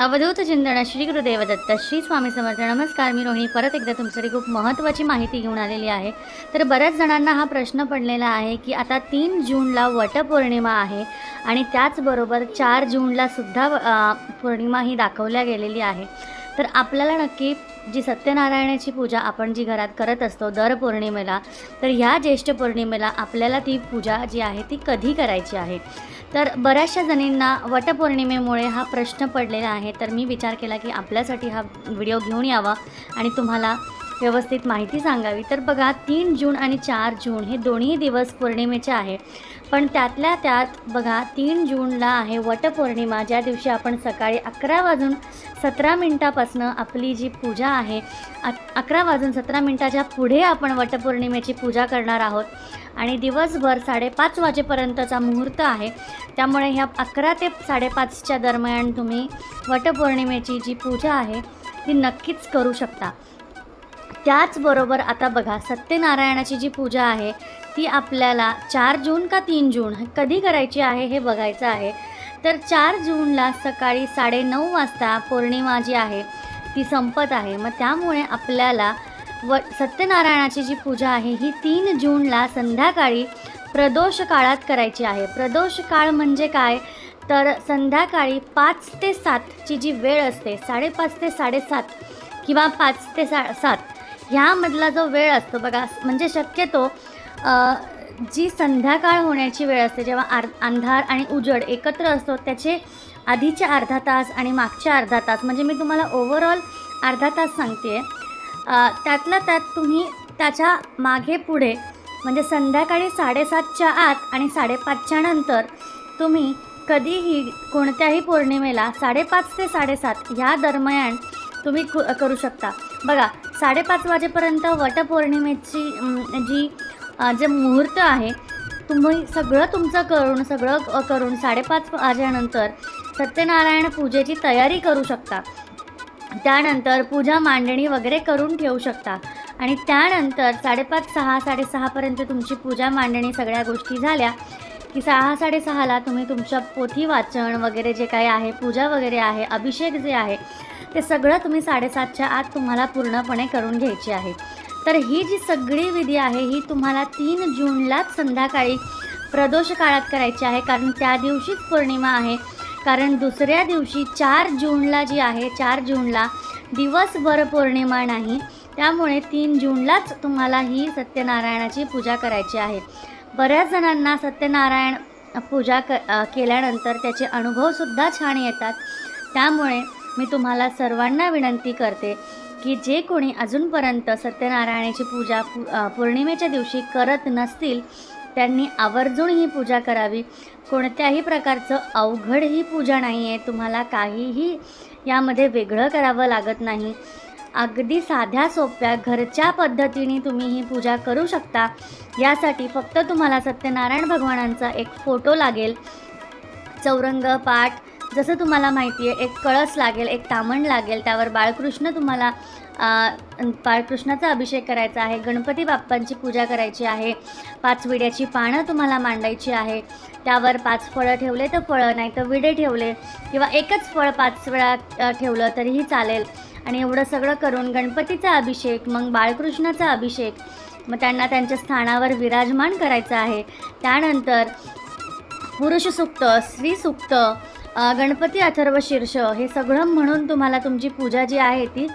अवधूत चिंतन श्री गुरुदेव दत्त श्री स्वामी समर्थ नमस्कार. मी रोहिणी. परत एकदा तुमच्यासाठी खूप महत्त्वाची माहिती घेऊन आलेली आहे. तर बऱ्याच जणांना हा प्रश्न पडलेला आहे की आता तीन जूनला वटपौर्णिमा आहे आणि त्याचबरोबर चार जूनला सुद्धा पौर्णिमा ही दाखवल्या गेलेली आहे. तर आपल्याला नक्की जी सत्यनारायणाची पूजा आपण जी घरात करत असतो दर पौर्णिमेला तर ह्या ज्येष्ठ पौर्णिमेला आपल्याला ती पूजा जी आहे ती कधी करायची आहे? तर बऱ्याचशा जणींना वटपौर्णिमेमुळे हा प्रश्न पडलेला आहे. तर मी विचार केला की आपल्यासाठी हा व्हिडिओ घेऊन यावा आणि तुम्हाला व्यवस्थित माहिती सांगावी. तर बघा तीन जून आणि चार जून हे दोन्ही दिवस पौर्णिमेचे आहे. पण त्यातल्या त्यात बघा तीन जूनला आहे वटपौर्णिमा ज्या दिवशी आपण सकाळी अकरा वाजून सतरा मिनटापासनं आपली जी पूजा आहे अक अकरा वाजून सतरा मिनटाच्या पुढे आपण वटपौर्णिमेची पूजा करणार आहोत. आणि दिवसभर साडेपाच वाजेपर्यंतचा मुहूर्त आहे. त्यामुळे ह्या अकरा ते साडेपाचच्या दरम्यान तुम्ही वटपौर्णिमेची जी पूजा आहे ती नक्कीच करू शकता. त्याचबरोबर आता बघा सत्यनारायणाची जी पूजा आहे ती आपल्याला चार जून का तीन जून कधी करायची आहे हे बघायचं आहे. तर चार जूनला सकाळी साडेनऊ वाजता पौर्णिमा जी आहे ती संपत आहे. मग त्यामुळे आपल्याला व सत्यनारायणाची जी पूजा आहे ही तीन जूनला संध्याकाळी प्रदोष काळात करायची आहे. प्रदोष काळ म्हणजे काय? तर संध्याकाळी पाच ते सातची जी वेळ असते साडेपाच ते साडेसात किंवा पाच ते सा सात ह्यामधला जो वेळ असतो बघा म्हणजे शक्यतो जी संध्याकाळ होण्याची वेळ असते जेव्हा आर अंधार आणि उजड एकत्र असतो त्याचे आधीचे अर्धा तास आणि मागच्या अर्धा तास म्हणजे मी तुम्हाला ओव्हरऑल अर्धा तास सांगते आहे त्यातला त्यात तुम्ही त्याच्यामागे पुढे म्हणजे संध्याकाळी साडेसातच्या आत आणि साडेपाचच्या नंतर तुम्ही कधीही कोणत्याही पौर्णिमेला साडेपाच ते साडेसात ह्या दरम्यान तुम्ही करू शकता. बघा साडेपाच वाजेपर्यंत वटपौर्णिमेची जी जे मुहूर्त आहे तुम्ही सगळं तुमचं करून सगळं करून साडेपाच वाजेनंतर सत्यनारायण पूजेची तयारी करू शकता. त्यानंतर पूजा मांडणी वगैरे करून ठेवू शकता. आणि त्यानंतर साडेपाच सहा साडेसहापर्यंत तुमची पूजा मांडणी सगळ्या गोष्टी झाल्या की सहा साडेसहाला तुम्ही तुमच्या पोथी वाचन वगैरे जे काही आहे पूजा वगैरे आहे अभिषेक जे आहे ते सगळं तुम्ही साडेसातच्या आत तुम्हाला पूर्णपणे करून घ्यायची आहे. तर ही जी सगळी विधी आहे ही तुम्हाला तीन जूनलाच संध्याकाळी प्रदोष काळात करायची आहे कारण त्या दिवशीच पौर्णिमा आहे. कारण दुसऱ्या दिवशी चार जूनला जी आहे चार जूनला दिवसभर पौर्णिमा नाही. त्यामुळे तीन जूनलाच तुम्हाला ही सत्यनारायणाची पूजा करायची आहे. बऱ्याच जणांना सत्यनारायण पूजा क केल्यानंतर त्याचे अनुभवसुद्धा छान येतात. त्यामुळे मी तुम्हाला सर्वांना विनंती करते की जे कोणी अजूनपर्यंत सत्यनारायणाची पूजा पु पौर्णिमेच्या दिवशी करत नसतील त्यांनी आवर्जून ही पूजा करावी. कोणत्याही प्रकारचं अवघड ही पूजा नाही आहे तुम्हाला काहीही यामध्ये वेगळं करावं लागत नाही. अगदी साध्या सोप्या घरच्या पद्धतीने तुम्ही ही पूजा करू शकता. यासाठी फक्त तुम्हाला सत्यनारायण भगवानांचा एक फोटो लागेल. चौरंग पाठ जसं तुम्हाला माहिती आहे एक कळस लागेल एक तामण लागेल त्यावर बाळकृष्ण तुम्हाला बाळकृष्णाचा अभिषेक करायचा आहे गणपती बाप्पांची पूजा करायची आहे पाच विड्याची पानं तुम्हाला मांडायची आहे त्यावर पाच फळं ठेवले तर फळं नाही तर विडे ठेवले किंवा एकच फळ पाच वेळा ठेवलं तरीही चालेल. आणि एवढं सगळं करून गणपतीचा अभिषेक मग बाळकृष्णाचा अभिषेक मग त्यांना त्यांच्या स्थानावर विराजमान करायचं आहे. त्यानंतर पुरुष सुक्त स्त्री सुक्त गणपती अथर्व शीर्ष हे सगळं म्हणून तुम्हाला तुमची पूजा जी आहे ती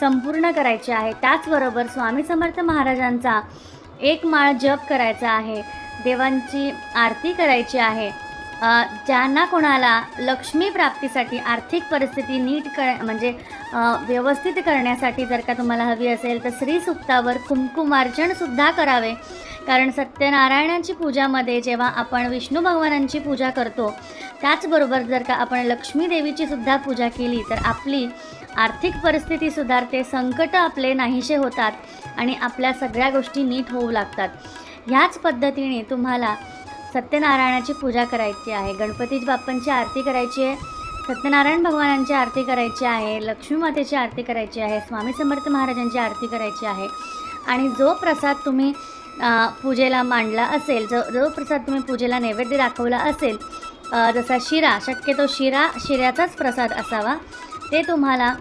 संपूर्ण करायची आहे. त्याचबरोबर स्वामी समर्थ महाराजांचा एक माळ जप करायचा आहे. देवांची आरती करायची आहे. ज्यांना कोणाला लक्ष्मी प्राप्तीसाठी आर्थिक परिस्थिती नीट कर म्हणजे व्यवस्थित करण्यासाठी जर का तुम्हाला हवी असेल तर श्री सुक्तावर करावे. कारण सत्यनारायणाची पूजामध्ये जेव्हा आपण विष्णू भगवानांची पूजा करतो त्याचबरोबर जर का आपण लक्ष्मी देवीची सुद्धा पूजा केली तर आपली आर्थिक परिस्थिती सुधारते संकट आपले नाहीसे होतात आणि आपल्या सगळ्या गोष्टी नीट होऊ लागतात. ह्याच पद्धतीने तुम्हाला सत्यनारायणाची पूजा करायची आहे गणपती बाप्पांची आरती करायची आहे सत्यनारायण भगवानांची आरती करायची आहे लक्ष्मी मातेची आरती करायची आहे स्वामी समर्थ महाराजांची आरती करायची आहे. आणि जो प्रसाद तुम्ही पूजेला मांडला असेल जो जो प्रसाद तुम्ही पूजेला नैवेद्य दाखवला असेल जसा शिरा शक्यतो शिरा शिऱ्याचाच प्रसाद असावा. ते तुम्हाला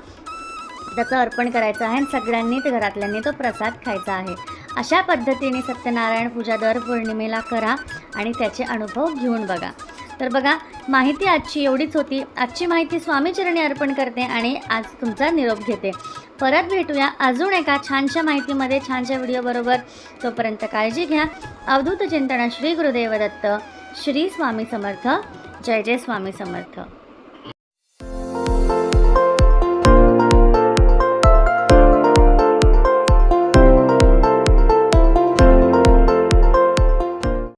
त्याचं अर्पण करायचं आहे आणि सगळ्यांनी ते घरातल्यांनी तो प्रसाद खायचा आहे. अशा पद्धतीने सत्यनारायण पूजा दर पौर्णिमेला करा आणि त्याचे अनुभव घेऊन बघा. तर बघा माहिती आजची एवढीच होती. आजची माहिती स्वामीचरणी अर्पण करते आणि आज तुमचा निरोप घेते. परत भेटूया अजून एका छानशा माहितीमध्ये छानशा व्हिडिओबरोबर तोपर्यंत काळजी घ्या. अवधूत चिंतन श्री गुरुदेव दत्त श्री स्वामी समर्थ. जय जय स्वामी समर्थ.